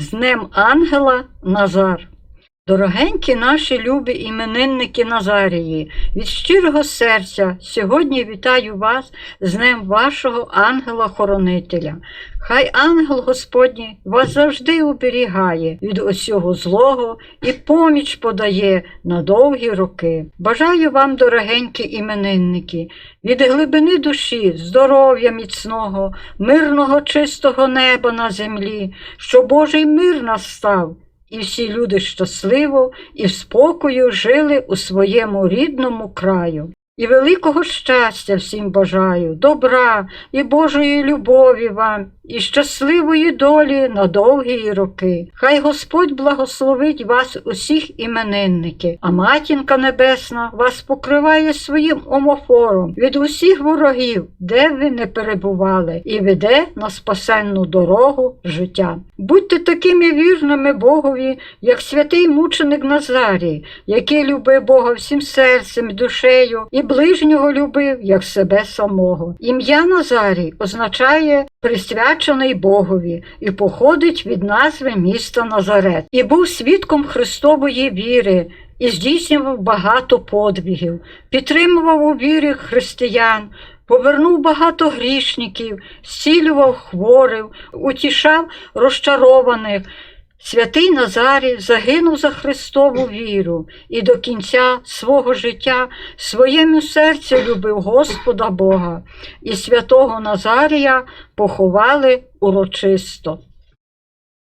З Днем Ангела Назар. Дорогенькі наші любі іменинники Назарії, від щирого серця сьогодні вітаю вас з Днем вашого ангела-хоронителя. Хай ангел Господній вас завжди оберігає від усього злого і поміч подає на довгі роки. Бажаю вам, дорогенькі іменинники, від глибини душі, здоров'я міцного, мирного чистого неба на землі, що Божий мир настав. І всі люди щасливо і спокою жили у своєму рідному краю. І великого щастя всім бажаю, добра і Божої любові вам, і щасливої долі на довгі роки. Хай Господь благословить вас усіх іменинники, а матінка Небесна вас покриває своїм омофором від усіх ворогів, де ви не перебували, і веде на спасенну дорогу життя. Будьте такими вірними Богові, як святий мученик Назарій, який любив Бога всім серцем, душею, і ближнього любив, як себе самого. Ім'я Назарій означає присвячений Богові і походить від назви міста Назарет, і був свідком Христової віри. І здійснював багато подвігів, підтримував у вірі християн, повернув багато грішників, зцілював хворих, утішав розчарованих. Святий Назарій загинув за Христову віру і до кінця свого життя своєму серцю любив Господа Бога, і святого Назарія поховали урочисто.